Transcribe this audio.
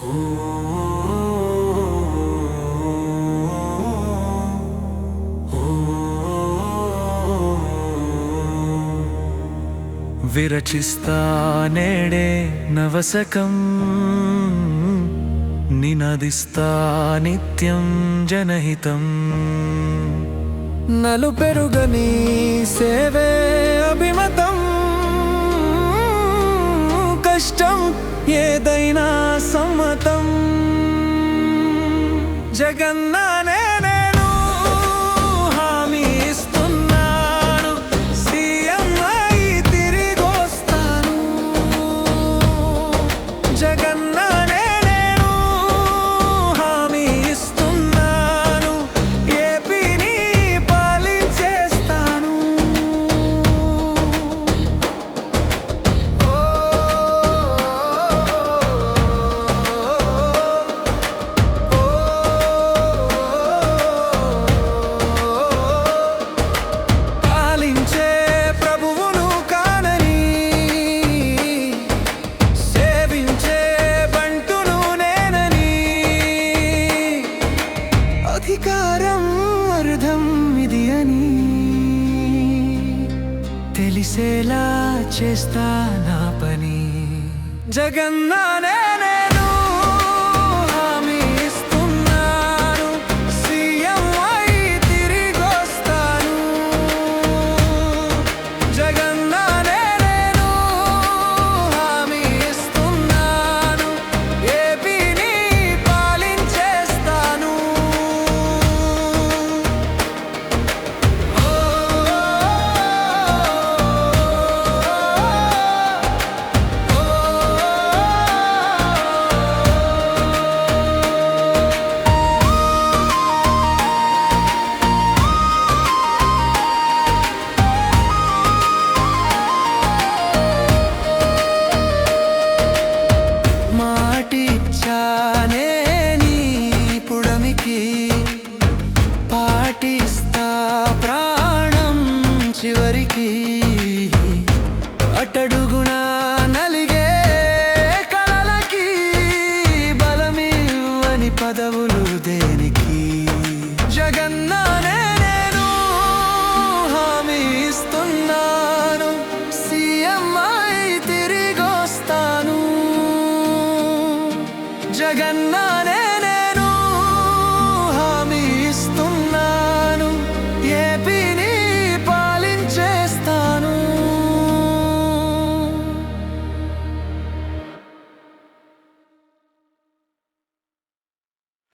విరచిస్తానేడే నవసకం నినదిస్తా నిత్యం జనహితం. నలు పెరుగని సేవే అభిమతం. కష్టం ఏదైనా సమ్మతం. జగన్నా నేనే అర్థం ఇది అని తెలిసేలా చేస్తా నా పని. జగన్నానే చివరికి అటడుగుణ నలిగే కళలకి బలమివ్వని పదవులు దేనికి? జగన్నానే నేను హామీ ఇస్తున్నాను. సీఎంఐ తిరిగొస్తాను. జగన్నానే